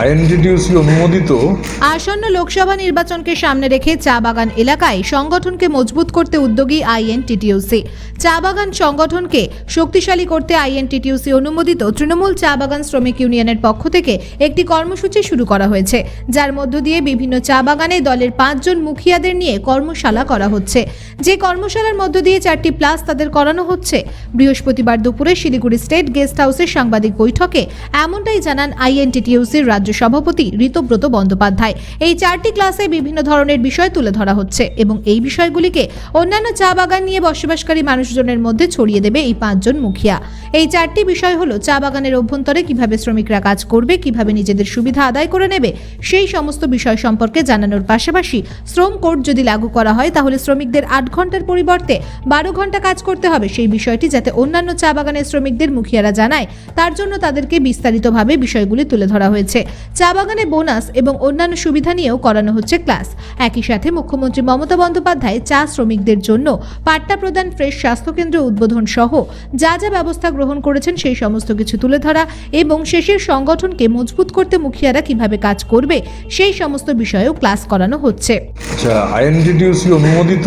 INTTUC অনুমোদিত? আসন্ন লোকসভা নির্বাচনকে সামনে রেখে চা বাগান এলাকায় সংগঠনকে মজবুত করতে উদ্যোগী আইএনটিটিউসি চা বাগান সংগঠনকে শক্তিশালী করতে আইএনটিটিউসি অনুমোদিত তৃণমূল চা বাগান শ্রমিক ইউনিয়নের পক্ষ থেকে একটি কর্মসূচি শুরু করা হয়েছে, যার মধ্য দিয়ে বিভিন্ন চা বাগানে দলের পাঁচজন মুখিয়াদের নিয়ে কর্মশালা করা হচ্ছে। যে কর্মশালার মধ্য দিয়ে চারটি প্লাস তাদের করানো হচ্ছে। বৃহস্পতিবার দুপুরে শিলিগুড়ি স্টেট গেস্ট হাউসের সাংবাদিক বৈঠকে এমনটাই জানান আইএনটিটিউসির রাজ্য সভাপতি ঋতব্রত বন্দ্যোপাধ্যায়। এই চারটি ক্লাসে বিভিন্ন ধরনের বিষয় তুলে ধরা হচ্ছে এবং এই বিষয়গুলিকে অন্যান্য চা বাগান নিয়ে বসবাসকারী মানুষজনের মধ্যে ছড়িয়ে দেবে এই পাঁচজন মুখিয়া। এই চারটি বিষয় হলো, চা বাগানের অভ্যন্তরে কীভাবে শ্রমিকরা কাজ করবে, কীভাবে নিজেদের সুবিধা আদায় করে নেবে, সেই সমস্ত বিষয় সম্পর্কে জানানোর পাশাপাশি শ্রম কোড যদি লাগু করা হয়, তাহলে শ্রমিকদের আট ঘণ্টার পরিবর্তে বারো ঘণ্টা কাজ করতে হবে। সেই বিষয়টি যাতে অন্যান্য চা বাগানের শ্রমিকদের মুখিয়ারা জানায়, তার জন্য তাদেরকে বিস্তারিতভাবে বিষয়গুলি তুলে ধরা হয়েছে। চা বাগানে বোনাস এবং অন্যান্য সুবিধা নিয়েও করানো হচ্ছে ক্লাস। একই সাথে মুখ্যমন্ত্রী মমতা বন্দ্যোপাধ্যায় চা শ্রমিকদের জন্য পাট্টা প্রদান, ফ্রেশ স্বাস্থ্যকেন্দ্র উদ্বোধন সহ যা যা ব্যবস্থা গ্রহণ করেছেন সেই সমস্ত কিছু তুলে ধরা এবং শেষের সংগঠনকে মজবুত করতে মুখিয়ারা কীভাবে কাজ করবে সেই সমস্ত বিষয়েও ক্লাস করানো হচ্ছে। আচ্ছা অনুমোদিত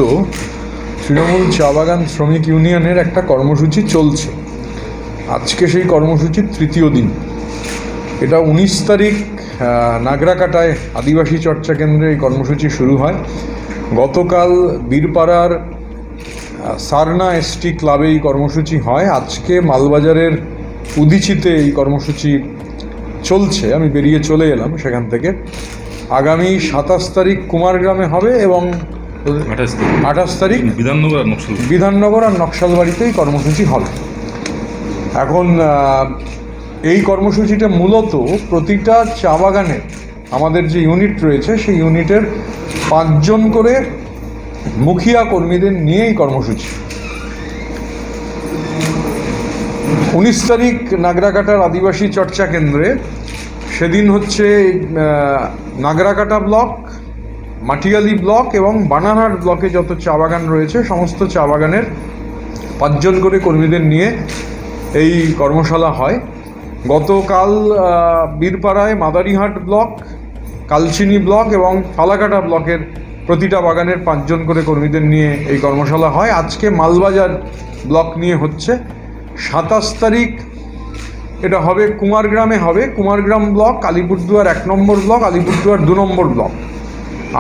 তৃণমূল চা বাগান শ্রমিক ইউনিয়নের একটা কর্মসূচি চলছে। আজকে সেই কর্মসূচির তৃতীয় দিন। এটা উনিশ তারিখ নাগরাকাটায় আদিবাসী চর্চা কেন্দ্রে এই কর্মসূচি শুরু হয়। গতকাল বীরপাড়ার সারনা এসটি ক্লাবে এই কর্মসূচি হয়। আজকে মালবাজারের উদিচিতে এই কর্মসূচি চলছে। আমি বেরিয়ে চলে এলাম সেখান থেকে। আগামী সাতাশ তারিখ কুমারগ্রামে হবে এবং আঠাশ তারিখ। বিধাননগর বিধাননগর আর নকশালবাড়িতেই কর্মসূচি হবে। এখন এই কর্মসূচিটা মূলত প্রতিটা চা বাগানে আমাদের যে ইউনিট রয়েছে, সেই ইউনিটের পাঁচজন করে মুখিয়া কর্মীদের নিয়ে এই কর্মসূচি। উনিশ তারিখ নাগরাকাটার আদিবাসী চর্চা কেন্দ্রে, সেদিন হচ্ছে নাগরাকাটা ব্লক, মাটিয়ালি ব্লক এবং বানারহাট ব্লকে যত চা বাগান রয়েছে, সমস্ত চা বাগানের পাঁচজন করে কর্মীদের নিয়ে এই কর্মশালা হয়। গতকাল বীরপাড়ায় মাদারিহাট ব্লক, কালচিনি ব্লক এবং ফালাকাটা ব্লকের প্রতিটা বাগানের পাঁচজন করে কর্মীদের নিয়ে এই কর্মশালা হয়। আজকে মালবাজার ব্লক নিয়ে হচ্ছে। সাতাশ তারিখ, এটা হবে কুমারগ্রামে হবে। কুমারগ্রাম ব্লক, আলিপুরদুয়ার এক নম্বর ব্লক, আলিপুরদুয়ার দু নম্বর ব্লক।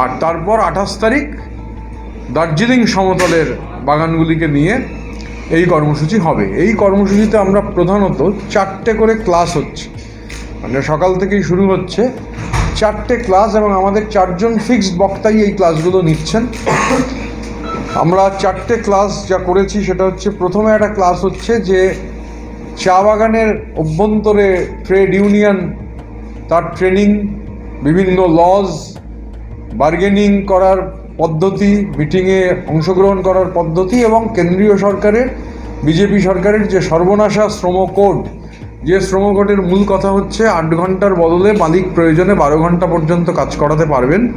আর তারপর আঠাশ তারিখ, দার্জিলিং সমতলের বাগানগুলিকে নিয়ে এই কর্মসূচি হবে। এই কর্মসূচিতে আমরা প্রধানত চারটে করে ক্লাস হচ্ছে। মানে সকাল থেকেই শুরু হচ্ছে। চারটে ক্লাস এবং আমাদের চারজন ফিক্সড বক্তাই এই ক্লাসগুলো নিচ্ছেন। আমরা চারটে ক্লাস যা করেছি সেটা হচ্ছে, প্রথমে একটা ক্লাস হচ্ছে যে চা বাগানের অভ্যন্তরে ট্রেড ইউনিয়ন, তার ট্রেনিং, বিভিন্ন লজ, বার্গেনিং করার পদ্ধতি, মিটিংয়ে অংশগ্রহণ করার পদ্ধতি এবং কেন্দ্রীয় সরকারের, বিজেপি সরকারের যে সর্বনাশা শ্রম কোড, যে শ্রম কোডের মূল কথা হচ্ছে আট ঘণ্টার বদলে মালিক প্রয়োজনে বারো ঘণ্টা পর্যন্ত কাজ করাতে পারবেন।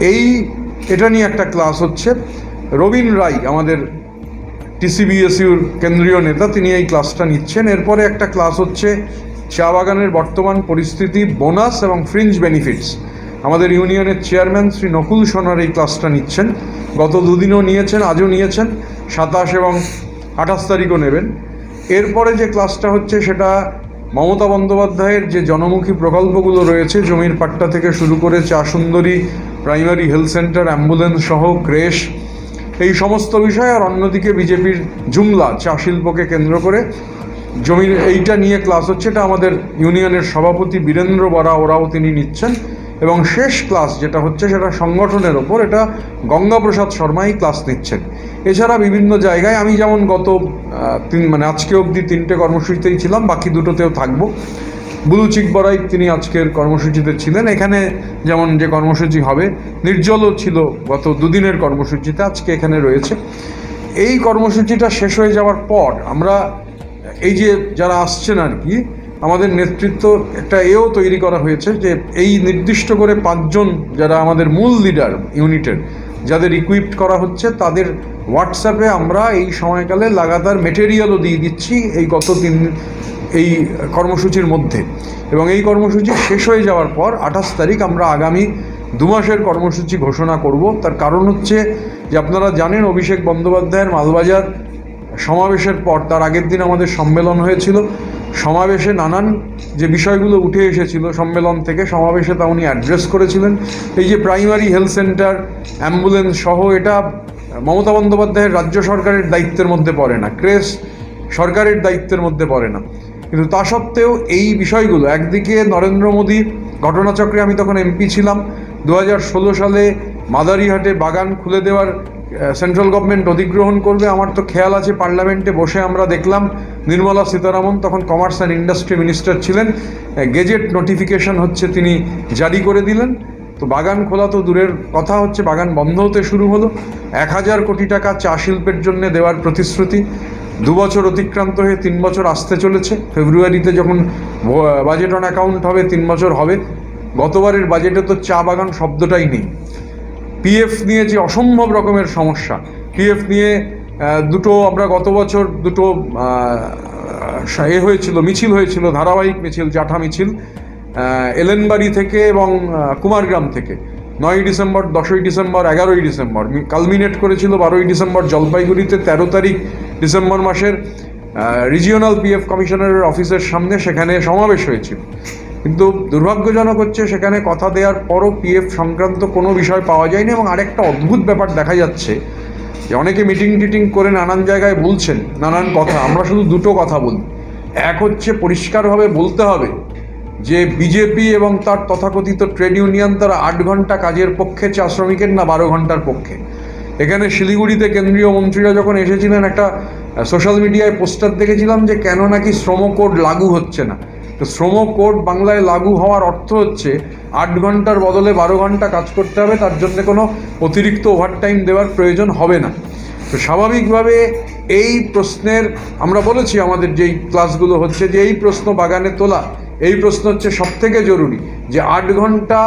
এই, এটা নিয়ে একটা ক্লাস হচ্ছে। রবীন রায়, আমাদের টিসিবিএসইউর কেন্দ্রীয় নেতা, তিনি এই ক্লাসটা নিচ্ছেন। এরপরে একটা ক্লাস হচ্ছে চা বাগানের বর্তমান পরিস্থিতি, বোনাস এবং ফ্রিঞ্জ বেনিফিটস। আমাদের ইউনিয়নের চেয়ারম্যান শ্রী নকুল সোনার এই ক্লাসটা নিচ্ছেন। গত দুদিনও নিয়েছেন, আজও নিয়েছেন। সাতাশ এবং আঠাশ তারিখও নেবেন। এরপরে যে ক্লাসটা হচ্ছে সেটা মমতা বন্দ্যোপাধ্যায়ের যে জনমুখী প্রকল্পগুলো রয়েছে, জমির পাট্টা থেকে শুরু করে Cha Sundari, primary health centre, ambulance সহ ক্রেশ, এই সমস্ত বিষয় আর অন্যদিকে বিজেপির জুমলা চা শিল্পকে কেন্দ্র করে। জমির এইটা নিয়ে ক্লাস হচ্ছে, এটা আমাদের ইউনিয়নের সভাপতি বীরেন্দ্র বরা, ওরাও তিনি নিচ্ছেন। এবং শেষ ক্লাস যেটা হচ্ছে সেটা সংগঠনের ওপর, এটা গঙ্গাপ্রসাদ শর্মাই ক্লাস নিচ্ছেন। এছাড়া বিভিন্ন জায়গায় আমি যেমন গত তিন মানে আজকে অবধি তিনটে কর্মসূচিতেই ছিলাম, বাকি দুটোতেও থাকব। বুলু চিকবরাই তিনি আজকের কর্মসূচিতে ছিলেন। এখানে যেমন যে কর্মসূচি হবে, নির্জলও ছিল গত দুদিনের কর্মসূচিতে, আজকে এখানে রয়েছে। এই কর্মসূচিটা শেষ হয়ে যাওয়ার পর আমরা, এই যে যারা আসছেন আর কি আমাদের নেতৃত্ব একটা এও তৈরি করা হয়েছে যে এই নির্দিষ্ট করে পাঁচজন যারা আমাদের মূল লিডার ইউনিটের, যাদের ইকুইপড করা হচ্ছে, তাদের হোয়াটসঅ্যাপে আমরা এই সময়কালে লাগাতার মেটেরিয়ালও দিয়ে দিচ্ছি এই গত তিন, এই কর্মসূচির মধ্যে। এবং এই কর্মসূচি শেষ হয়ে যাওয়ার পর আঠাশ তারিখ আমরা আগামী দু মাসের কর্মসূচি ঘোষণা করব। তার কারণ হচ্ছে যে আপনারা জানেন অভিষেক বন্দ্যোপাধ্যায়ের মালবাজার সমাবেশের পর, তার আগের দিন আমাদের সম্মেলন হয়েছিল। সমাবেশে নানান যে বিষয়গুলো উঠে এসেছিল সম্মেলন থেকে, সমাবেশে তা উনি অ্যাড্রেস করেছিলেন। এই যে প্রাইমারি হেলথ সেন্টার অ্যাম্বুলেন্স সহ এটা মমতা বন্দ্যোপাধ্যায়ের রাজ্য সরকারের দায়িত্বের মধ্যে পড়ে না। ক্রেস সরকারের দায়িত্বের মধ্যে পড়ে না। কিন্তু তা সত্ত্বেও এই বিষয়গুলো, একদিকে নরেন্দ্র মোদী ঘটনাচক্রে আমি তখন এমপি ছিলাম। দু হাজার ষোলো সালে মাদারিহাটে বাগান খুলে দেওয়ার সেন্ট্রাল গভর্নমেন্ট অধিগ্রহণ করবে। আমার তো খেয়াল আছে পার্লামেন্টে বসে আমরা দেখলাম, নির্মলা সীতারামন তখন কমার্স অ্যান্ড ইন্ডাস্ট্রি মিনিস্টার ছিলেন। গেজেট নোটিফিকেশন হচ্ছে তিনি জারি করে দিলেন। তো বাগান খোলা তো দূরের কথা হচ্ছে, বাগান বন্ধ হতে শুরু হলো। এক হাজার কোটি টাকা চা শিল্পের জন্য দেওয়ার প্রতিশ্রুতি দু বছর অতিক্রান্ত হয়ে তিন বছর আসতে চলেছে। ফেব্রুয়ারিতে যখন বাজেট অন অ্যাকাউন্ট হবে, তিন বছর হবে। গতবারের বাজেটে তো চা বাগান শব্দটাই নেই। পিএফ নিয়ে যে অসম্ভব রকমের সমস্যা। পিএফ নিয়ে দুটো আমরা গত বছর দুটো এ হয়েছিল, মিছিল হয়েছিল, ধারাবাহিক মিছিল, জাঠা মিছিল এলেনবাড়ি থেকে এবং কুমারগ্রাম থেকে। নয়ই ডিসেম্বর, দশই ডিসেম্বর, এগারোই ডিসেম্বর। কালমিনেট করেছিল বারোই ডিসেম্বর, জলপাইগুড়িতে তেরো তারিখ, ডিসেম্বর মাসের রিজিওনাল পিএফ কমিশনারের অফিসের সামনে সেখানে সমাবেশ হয়েছিল। কিন্তু দুর্ভাগ্যজনক হচ্ছে সেখানে কথা দেওয়ার পরও পিএফ সংক্রান্ত কোনো বিষয় পাওয়া যায়নি এবং আরেকটা অদ্ভুত ব্যাপার দেখা যাচ্ছে যে অনেকে মিটিং টিটিং করে নানান জায়গায় বলছেন নানান কথা, আমরা শুধু দুটো কথা বলি। এক হচ্ছে পরিষ্কারভাবে বলতে হবে যে বিজেপি এবং তার তথাকথিত ট্রেড ইউনিয়ন তারা আট ঘণ্টা কাজের পক্ষে চা শ্রমিকের না বারো ঘণ্টার পক্ষে। এখানে শিলিগুড়িতে কেন্দ্রীয় মন্ত্রীরা যখন এসেছিলেন একটা সোশ্যাল মিডিয়ায় পোস্টার দেখেছিলাম যে কেন নাকি শ্রম কোড লাগু হচ্ছে না। তো শ্রম কোড বাংলায় লাগু হওয়ার অর্থ হচ্ছে আট ঘণ্টার বদলে বারো ঘণ্টা কাজ করতে হবে, তার জন্য কোনো অতিরিক্ত ওভারটাইম দেওয়ার প্রয়োজন হবে না। তো স্বাভাবিকভাবে এই প্রশ্নের আমরা বলেছি আমাদের যেই ক্লাসগুলো হচ্ছে যে এই প্রশ্ন বাগানে তোলা, এই প্রশ্ন হচ্ছে সবথেকে জরুরি যে আট ঘণ্টা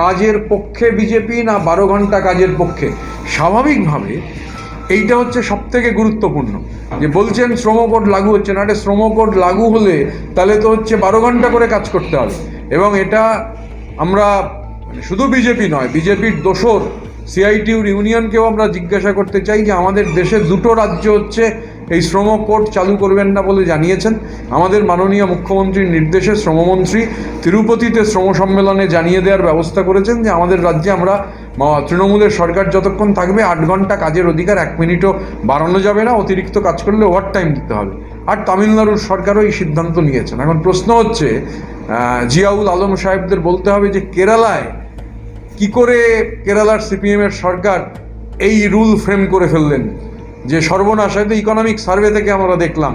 কাজের পক্ষে বিজেপি না বারো ঘণ্টা কাজের পক্ষে। স্বাভাবিকভাবে এইটা হচ্ছে সব থেকে গুরুত্বপূর্ণ। যে বলছেন শ্রম কোড লাগু হচ্ছে না এটা শ্রম কোড লাগু হলে তাহলে তো হচ্ছে বারো ঘণ্টা করে কাজ করতে হবে। এবং এটা আমরা মানে শুধু বিজেপি নয়, বিজেপির দোসর সিআইটিউর ইউনিয়নকেও আমরা জিজ্ঞাসা করতে চাই যে আমাদের দেশে দুটো রাজ্য হচ্ছে এই শ্রম কোড চালু করবেন না বলে জানিয়েছেন। আমাদের মাননীয় মুখ্যমন্ত্রীর নির্দেশে শ্রমমন্ত্রী তিরুপতিতে শ্রম সম্মেলনে জানিয়ে দেওয়ার ব্যবস্থা করেছেন যে, আমাদের রাজ্যে আমরা তৃণমূলের সরকার যতক্ষণ থাকবে, আট ঘণ্টা কাজের অধিকার, এক মিনিটও বাড়ানো যাবে না। অতিরিক্ত কাজ করলে ওভার টাইম দিতে হবে। আর তামিলনাড়ুর সরকারও এই সিদ্ধান্ত নিয়েছেন। এখন প্রশ্ন হচ্ছে জিয়াউল আলম সাহেবদের বলতে হবে যে, কেরালায় কি করে কেরালার সিপিএমের সরকার এই রুল ফ্রেম করে ফেললেন? যে সর্বনাশ হয়তো ইকোনমিক সার্ভে থেকে আমরা দেখলাম।